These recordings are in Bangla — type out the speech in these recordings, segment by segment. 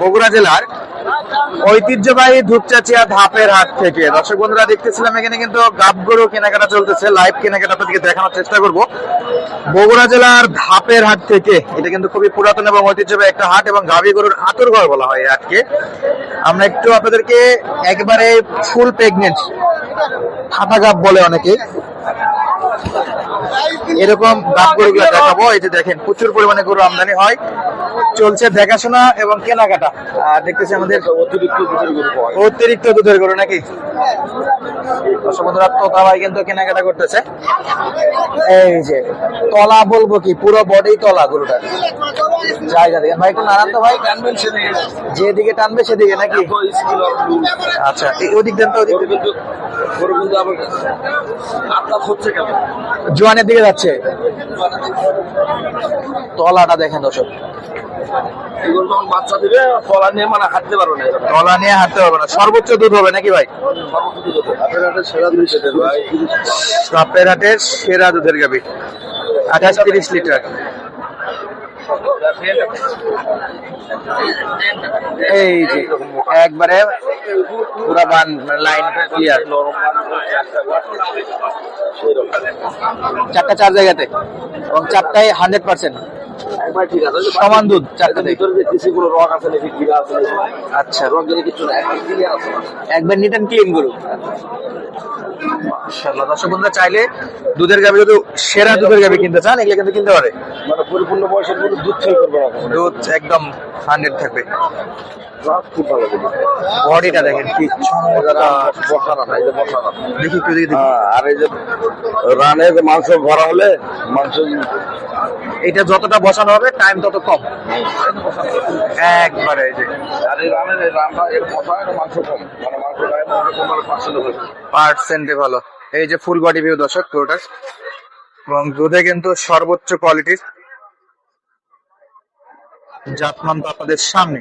বগুড়া জেলার ঐতিহ্যবাহী ধূপচাচিয়া ধাপের হাট থেকে। দর্শক বন্ধুরা, দেখতেছিলাম এখানে কিন্তু গাব গরু কেনাকাটা চলতেছে লাইভ কেনাকাটা আপনাদেরকে দেখানোর চেষ্টা করব। বগুড়া জেলার ধাপের হাট থেকে, এটা কিন্তু খুবই পুরাতন এবং ঐতিহ্যবাহী একটা হাট এবং গাভী গরুর আতর ঘর বলা হয় এই হাটকে। আমরা একটু আপনাদেরকে একবারে ফুল প্রেগনেন্ট ফাটা গাব বলে অনেকে এরকম গাব গরুগুলো দেখাবো, এই যে দেখেন, প্রচুর পরিমাণে গরু আমদানি হয়। চলছে দেখাশোনা এবং কেনাকাটা। আর দেখতেছি আমাদের অতিরিক্ত দুধের গরু অতিরিক্ত দুধের গরু নাকি? বন্ধুরা তোতা ভাই কিন্তু কেনাকাটা করতেছে। এই যে তলা বলব কি? পুরো বডি তলা গরুটা জায়গা দেখেন ভাই নারান তো ভাই। টানবেন সেদিকে। যেদিকে টানবে সেদিকে নাকি। আচ্ছা ওদিক দেন তো ওদিক জোয়ানের দিকে যাচ্ছে। তলাটা দেখেন দর্শক। এই গরু যখন বাচ্চা দিবে তলা নিয়ে মানে হাঁটতে পারবে না। তলা নিয়ে হাঁটতে হবে না সর্বোচ্চ দুধ হবে নাকি ভাই? কাপের হাটের সেরা দুধের গাবি আঠাশ তিরিশ লিটার। এই যে, একবারে পুরা বান লাইন ক্লিয়ার চারটা চার জায়গাতে। এবং চারটাই হান্ড্রেড পার্সেন্ট একবার ঠিক আছে সমান দুধ চারটাতে ভিতরে যে কিছু গুলো রক আছে নাকি গিরা আছে আচ্ছা। রক যদি কিছু না একবার ক্লিয়ার আছে। একবার নিট ক্লিন করুন মাশাআল্লাহ। দর্শক বন্ধুরা চাইলে দুধের গাবি যদি সেরা দুধের গাবি কিনতে চান এগুলো কিন্তু কিনতে পারে। মানে পরিপূর্ণ বয়সের গরু দুধ ফেল করবে দুধ একদম হান্ড্রেড থাকবে। রক খুব ভালো গরু বডিটা দেখেন কি চমৎকার। না এই যে বসা দেখি একটু দেখি দেখি। হ্যাঁ, আর এই যে রানে যে মাংস ভরা হলে মাংস এটা যতটা বসানো হবে টাইম তত কম। একবারে এই যে। আর এই রানের এই রানটা এর বসা এটা মাংস কম। মানে মাংস গায়ে মাংস কম মানে পার্সেন্ট পার্সেন্টে ভালো। এই যে ফুল বডি ভিউ দর্শক পুরোটা। এবং দুধে কিন্তু সর্বোচ্চ কোয়ালিটির জাতমান তো আপনাদের সামনে।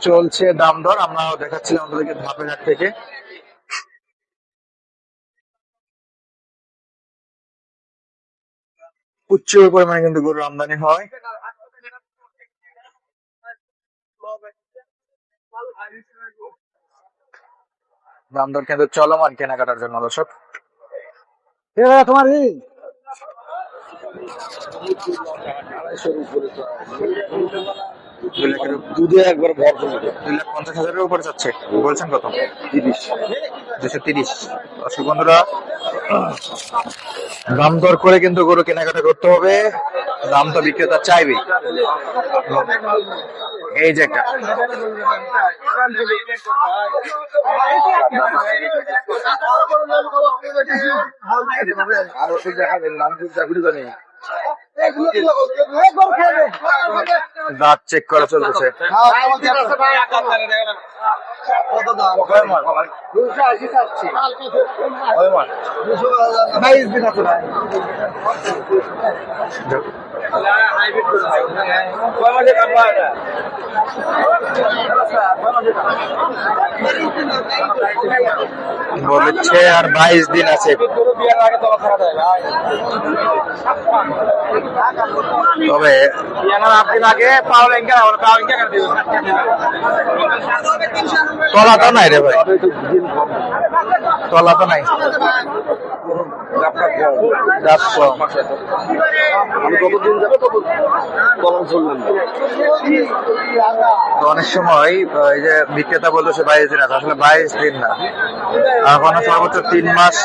চলছে দাম দর। আমরা দেখাচ্ছিলাম আপনাদেরকে ধাপের হাট থেকে। উচ্চ পরিমাণে কিন্তু গরুর আমদানি হয়। দাম দর কিন্তু চলমান কেনাকাটার জন্য দর্শক। তোমার দুধে একবার ভর দুই লাখ পঞ্চাশ হাজারের উপরে যাচ্ছে। বলছেন কত? তিরিশ। দুশো তিরিশ। দর্শক বন্ধুরা দাম দর করে কিন্তু গরু কেনাকাটা করতে হবে। দাম তো বিক্রেতা চাইবে এই যে একটা। আর ওষুধ দেখা জানি দাঁত চেক করা চলতেছে। বলেছে আর বাইশ দিন আছে। তবে তলা তো নাই রে ভাই। তলা তো নাই আমি কতদিন যাবে অনেক সময় এই যে বিক্রেতা বলতেছে বাইশ দিন আছে। আসলে বাইশ দিন না। এখন সর্বোচ্চ তিন মাস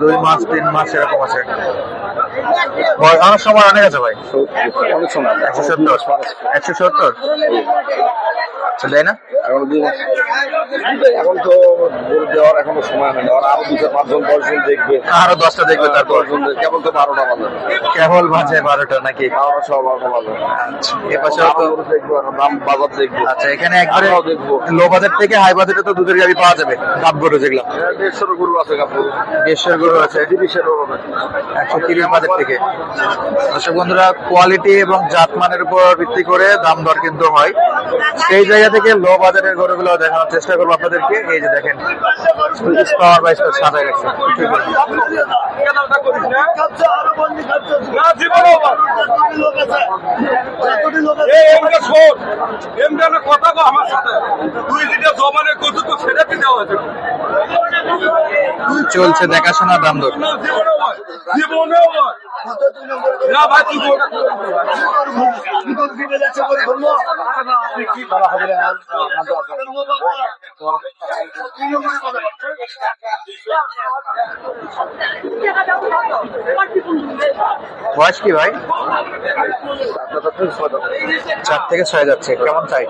দুই মাস তিন মাস এরকম আছে। অনেক সময় অনেক আছে ভাই। অনেক সময় একশো সত্তর। একশো সত্তর? আচ্ছা, না? এখন দুই মাস এখন তো ভোট দেওয়ার এখনও সময় হয়নি আর আরও দুটো পাঁচজন দশজন দেখবে। আরও দশটা দেখবে তারপর। কেবল তো বারোটা বাজে। কেবল বাজে বারোটা নাকি? বারোটা সব বারোটা বাজে। আচ্ছা তো দেখব দাম বাজার দেখব। আচ্ছা এখানে একবারে দেখব। লো বাজেট থেকে হাই বাজেটে তো দুধের গাড়ি পাওয়া যাবে গাব গরু যেগুলো দেড়শোর গরু আছে কাপড় দেড়শোর গরু আছে? তিরিশের হবে একশো তিরিশ বাজেট থেকে। দর্শক বন্ধুরা কোয়ালিটি এবং জাত মানের উপর ভিত্তি করে দাম দর কিন্তু হয়। সেই জায়গায় জায়গা থেকে লো বাজারের গরুগুলো দেখানোর চেষ্টা করব আপনাদেরকে। এই যে দেখেন পাওয়ার বাইশ সাজায় রাখছে কথা আমার সাথে তুই যেটা জমানে কত তো ছেড়ে দিতে হবে চলছে দেখাশোনা দাম দর। জীবনেও হয়। তুই বয়স কি ভাই? চার থেকে ছয় যাচ্ছে কেমন চাই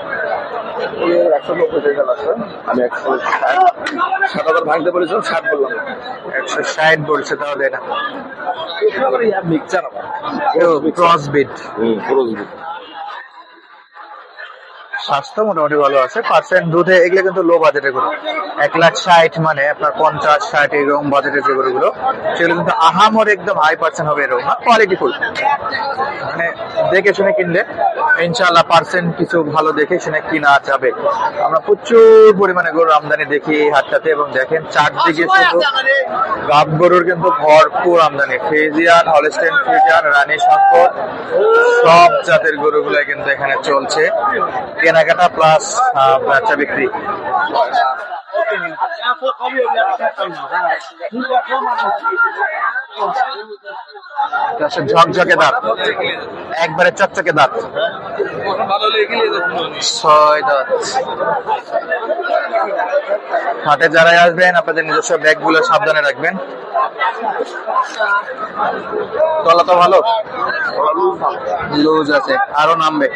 একশো নব্বই টাকা লাগছে আমি একশো ষাট ষাট হাজার ভাঙতে বলেছিলাম ষাট বললাম। একশো ষাট বলছে তাহলে এটা। মিক্সার আমার ক্রস বিট পুরো দিদি স্বাস্থ্য মোটামুটি ভালো আছে পার্সেন্ট দুধে এগুলো কিন্তু লো বাজেটের গরু। এক লাখ ষাট মানে আপনার পঞ্চাশ ষাট এরকম বাজেটের যে গরুগুলো সেগুলো কিন্তু আহামর একদম হাই পার্সেন্ট হবে এরকম না কোয়ালিটি ফুল মানে দেখে শুনে কিনলে ইনশাল্লাহ পার্সেন্ট কিছু ভালো দেখে শুনে কিনা যাবে। আমরা প্রচুর পরিমাণে গরুর আমদানি দেখি এই হাটটাতে এবং দেখেন চারদিকে শুধু গাব গরুর কিন্তু ভরপুর আমদানি। ফ্রিজিয়ান হলস্টেন ফ্রিজিয়ান রানী শঙ্কর সব জাতের গরুগুলো কিন্তু এখানে চলছে। কেনাকাটা প্লাস ব্যবসা বিক্রি। ঝকঝকে দাঁত। একবারে চকচকে দাঁত। ছয় দাঁত। হাটে যারাই আসবেন, আপনাদের নিজস্ব ব্যাগগুলো সাবধানে রাখবেন। তলা তো ভালো? লুজ আছে, আরও নামবে।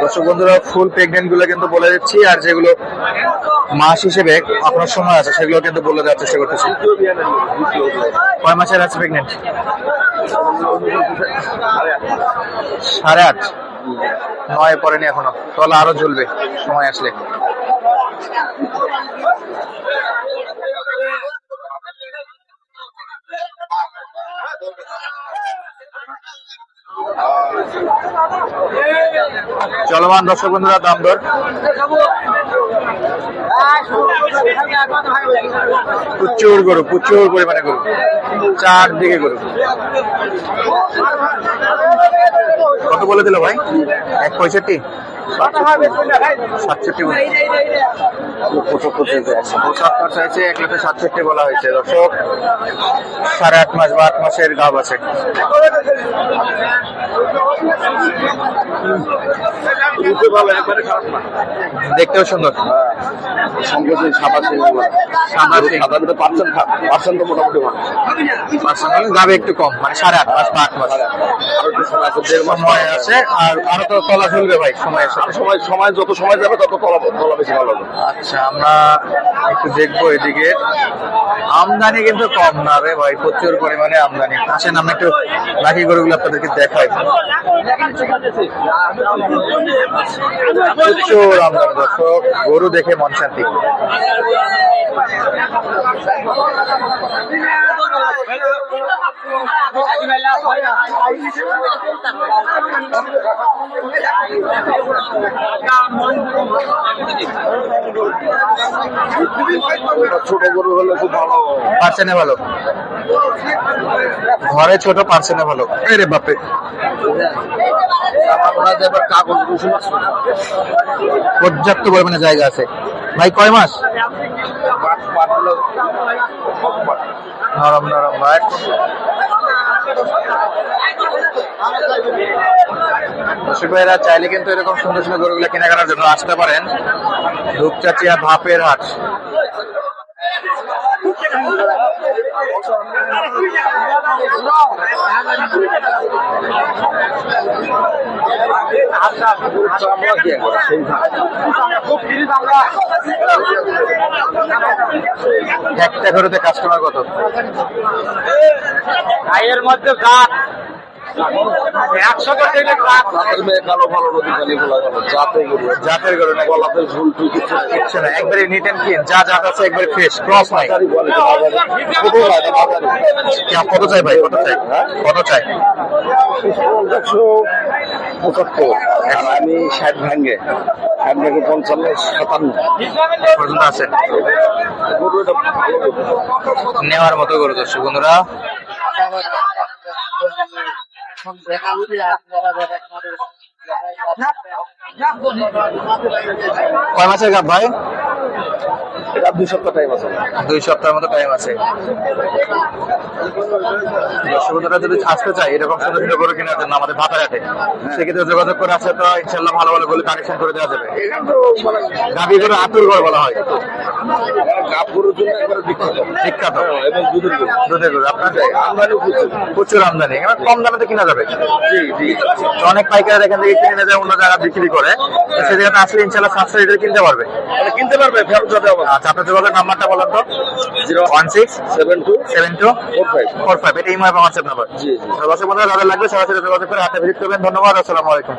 দর্শক বন্ধুরা, ফুল প্রেগনেন্টগুলো কিন্তু বলে দিচ্ছি, আর যেগুলো মাস হিসেবে আপনার সময় আছে, সেগুলো কিন্তু বলে দেওয়ার চেষ্টা করতেছি। কয় মাসের আছে প্রেগনেন্ট সাড়ে আট। নয় পরেনি এখনও। তলা আরও ঝুলবে সময় আসলে। চলমান দর্শক বন্ধুরা, দাম দর। প্রচুর গরু, প্রচুর পরিমাণে গরু। চারদিকে গরু। কত বলে দিল ভাই। এক পঁয়ষট্টি? সাতষট্টি পঁচাত্তর চাইছে এক লক্ষ সাতষট্টি বলা হয়েছে। দর্শক, সাড়ে আট মাস বা আট মাসের গাব আছে। দেখতেও সুন্দর। সঙ্গে সাদা সাদা সাদা দুটো পার্সেন্ট পার্সেন্ট তো মোটামুটি ভালো। পার্সোনাল গাবে একটু কম মানে সাড়ে আট মাস বা আট মাস। আরও একটু সময় আছে দেড় মাস সময় আছে। আর আরও তো তলা ঝুলবে ভাই সময়ের সাথে। সময় সময় যত সময় যাবে তত তলা তলা বেশি ভালো হবে। আচ্ছা আমরা একটু দেখব এদিকে। আমদানি কিন্তু কম না রে ভাই প্রচুর পরিমাণে আমদানি। আসেন আমরা একটু বাকি গরুগুলো আপনাদেরকে দেখাই। প্রচুর আমদানি দর্শক গরু দেখে মন শান্তি। ছোট গরু হলে খুব ভালো। পার্সেনে ভালো। ঘরে ছোট পার্সেনে ভালো। রে বাপে পর্যাপ্ত পরিমাণে জায়গা আছে। ভাই কয় মাস? নরম নরম বাট দর্শক চাইলে কিন্তু এরকম সুন্দর সুন্দর গরুগুলো কেনাকাটার জন্য আসতে পারেন। ধূপচাচিয়া ভাপের হাট। একটা ঘরেতে কাস্টমার কত? গায়ের মধ্যে গাছ। ভালো নদী গরু গরু একবারে নিট যা একবারে ক্রস ভাই কত চাই আমি ষাট ভাঙ্গে পঞ্চান্ন আছে। নেওয়ার মতো গরু দর্শক বন্ধুরা কয় মাসের গাপ ভাই? এটা দুই সপ্তাহ টাইম আছে। দুই সপ্তাহের মতো টাইম আছে। যদি আসতে এরকম সুন্দর সুন্দর গরু কেনার জন্য আমাদের হাটে সেক্ষেত্রে যোগাযোগ করে আসলে তো ইনশাল্লাহ ভালো ভালো গরু কানেকশন করে দেওয়া যাবে। মানে গাভি গরু আতুর গরু বলা হয়। একবারে বিখ্যাত। হ্যাঁ, এবং দুধের গরু। দুধের গরু আপনার আমদানি প্রচুর। আমদানি। কম দামে তো কিনা যাবে। অনেক পাইকার এখান থেকে কিনে যায় অন্য জায়গায় বিক্রি করে। সে জায়গাতে আসলে ইনশাল্লাহ সাতশো লিটার কিনতে পারবে। কিনতে পারবে ফেরত যাবে আচ্ছা আপনার যোগাযোগ নাম্বারটা বলেন তো। Zero one six seven two seven two four five. Four five এটা ইমো এবং হোয়াটসঅ্যাপ নাম্বার। জি জি। দর্শক বন্ধুরা যাদের লাগবে সরাসরি যোগাযোগ করে হাতে ভিজিট করবেন। ধন্যবাদ আসসালামু আলাইকুম।